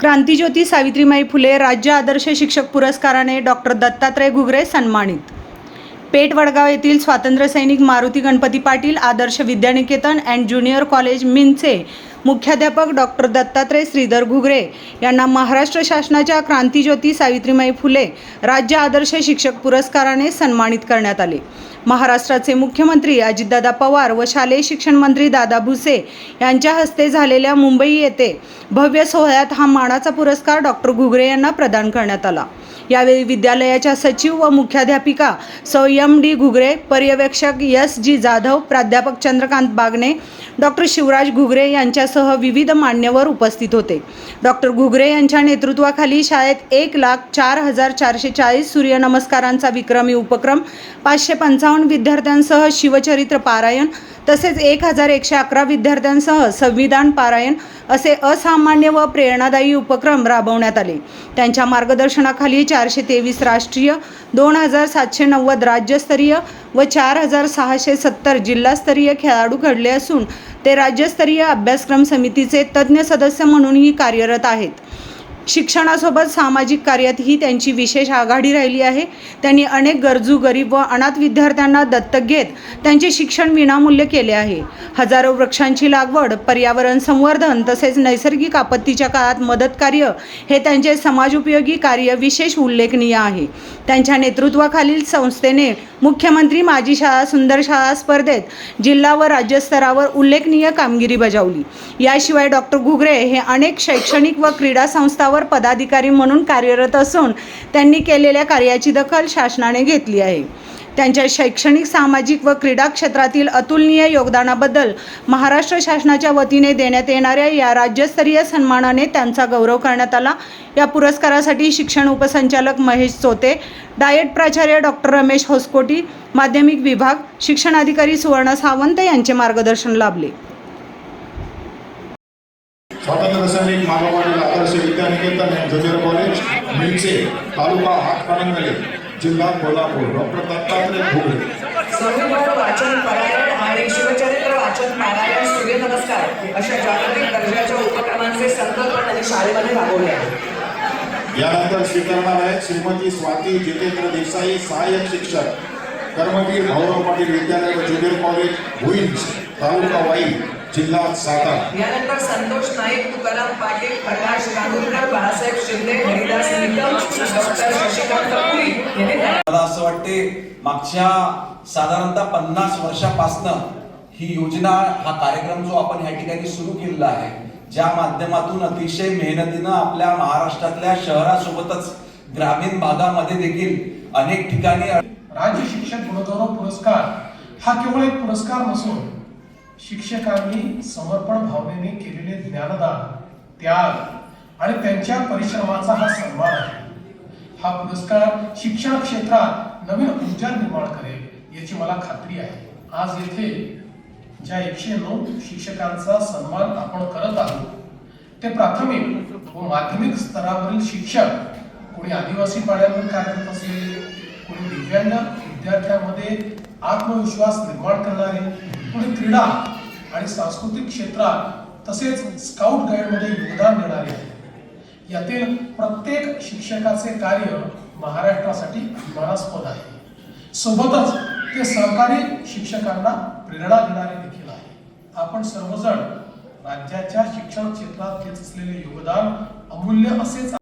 क्रांतिज्योती सावित्रीमाई फुले राज्य आदर्श शिक्षक पुरस्काराने डॉक्टर दत्तात्रय घुगरे सन्मानित. पेठ वडगाव येथील स्वातंत्र्यसैनिक Maruti Ganpati Patil Adarsh Vidyaniketan and junior college मिनचे मुख्याध्यापक डॉक्टर दत्तात्रय श्रीधर घुगरे यांना महाराष्ट्र शासनाच्या क्रांतीज्योती सावित्रीमाई फुले राज्य आदर्श शिक्षक पुरस्काराने सन्मानित करण्यात आले. महाराष्ट्राचे मुख्यमंत्री अजितदादा पवार व शालेय शिक्षण मंत्री दादा भुसे यांच्या हस्ते झालेल्या मुंबई येथे भव्य सोहळ्यात हा मानाचा पुरस्कार डॉक्टर घुगरे यांना प्रदान करण्यात आला. यावेळी विद्यालयाच्या सचिव व मुख्याध्यापिका सौ एम डी घुगरे पर्यवेक्षक एस जी जाधव प्राध्यापक चंद्रकांत बागणे डॉक्टर शिवराज घुगरे यांच्यासह विविध मान्यवर उपस्थित होते. डॉक्टर घुगरे यांच्या नेतृत्वाखाली शाळेत एक लाख चार हजार चारशे चाळीस सूर्यनमस्कारांचा विक्रमी उपक्रम पाचशे पंचावन्न विद्यार्थ्यांसह शिवचरित्र पारायण तसेच एक हजार एकशे अकरा विद्यार्थ्यांसह संविधान पारायण असे असामान्य व प्रेरणादायी उपक्रम राबवण्यात आले. त्यांच्या मार्गदर्शनाखाली चारशे तेवीस राष्ट्रीय दोन हजार सातशे नव्वद राज्यस्तरीय व चार हजार सहाशे सत्तर जिल्हास्तरीय खेळाडू घडले असून ते राज्यस्तरीय अभ्यासक्रम समितीचे तज्ज्ञ सदस्य म्हणूनही कार्यरत आहेत. शिक्षणासोबत सामाजिक कार्यातही त्यांची विशेष आघाडी राहिली आहे. त्यांनी अनेक गरजू गरीब व अनाथ विद्यार्थ्यांना दत्तक घेत त्यांचे शिक्षण विनामूल्य केले आहे. हजारो वृक्षांची लागवड पर्यावरण संवर्धन तसेच नैसर्गिक आपत्तीच्या काळात मदत कार्य हे त्यांचे समाजोपयोगी कार्य विशेष उल्लेखनीय आहे. त्यांच्या नेतृत्वाखालील संस्थेने मुख्यमंत्री माजी शाळा सुंदर शाळा स्पर्धेत जिल्हा व राज्यस्तरावर उल्लेखनीय कामगिरी बजावली. याशिवाय डॉक्टर घुगरे हे अनेक शैक्षणिक व क्रीडा संस्थावर पदाधिकारी म्हणून कार्यरत असून त्यांनी केलेल्या कार्याची दखल शासनाने घेतली आहे. त्यांच्या शैक्षणिक सामाजिक व क्रीडा क्षेत्रातील अतुलनीय योगदानाबद्दल महाराष्ट्र शासनाच्या वतीने देण्यात येणाऱ्या या राज्यस्तरीय सन्मानाने त्यांचा गौरव करण्यात आला. या पुरस्कारासाठी शिक्षण उपसंचालक महेश चोते डायट प्राचार्य डॉक्टर रमेश होसकोटी माध्यमिक विभाग शिक्षणाधिकारी सुवर्ण सावंत यांचे मार्गदर्शन लाभले स्वातंत्र्य सैनिक मानववाडी आदर्श ज्युनियर कॉलेज मिरचे तालुका हातकणंगले जिल्हा कोल्हापूर डॉक्टर दत्तात्रय संविधान वाचन पारायण आणि शिवचरित्र वाचन पारायण सूर्यनमस्कार अशा जागतिक दर्जाच्या उपक्रमांचे शाळेमध्ये राबवले यानंतर स्वीकारणार आहेत श्रीमती स्वाती जितेंद्र देसाई सहाय्यक शिक्षक कर्मवीर भाऊराव पाटील विद्यालय व ज्युनियर कॉलेज भुईंज तालुका वाई. जिल्हा सातारा. यानंतर संतोष नाईक तुकाराम पाटील प्रकाश कांदूरकर बाळासाहेब शिंदे हरिदास निकम डॉक्टर शशिकांत पुरी मला असं वाटते मागच्या साधारणतः पन्नास वर्षापासनं ही योजना हा कार्यक्रम जो आपण ह्या ठिकाणी सुरू केलेला आहे ज्या माध्यमातून अतिशय मेहनतीनं आपल्या महाराष्ट्रातल्या शहरासोबतच ग्रामीण भागामध्ये देखील अनेक ठिकाणी राज्य शिक्षक गुणगौरव पुरस्कार हा केवळ एक पुरस्कार नसून शिक्षकांनी समर्पण भावनेने केलेले ज्ञानदान त्याग आणि त्यांच्या परिश्रमाचा हा सन्मान आहे. हा पुरस्कार शिक्षण क्षेत्रात नवीन ऊर्जा निर्माण करेल याची मला खात्री आहे. आज येथे ज्या एकशे नऊ शिक्षकांचा सन्मान आपण करत आहोत ते प्राथमिक व माध्यमिक स्तरावरील शिक्षक कोणी आदिवासी पाड्यावर कार्यरत असेल कोणी दिव्यांग विद्यार्थ्यांमध्ये आत्मविश्वास निर्माण करणारे म्हणून क्रीडा आणि सांस्कृतिक क्षेत्रात तसेच स्काउट गाईडमध्ये योगदान देणारे आहेत. यातील प्रत्येक शिक्षकाचे कार्य महाराष्ट्रासाठी अभिमानास्पद आहे. सोबतच ते सहकारी शिक्षकांना प्रेरणा देणारे देखील आहे. आपण सर्वजण राज्याच्या शिक्षण क्षेत्रात घेत असलेले योगदान अमूल्य असेच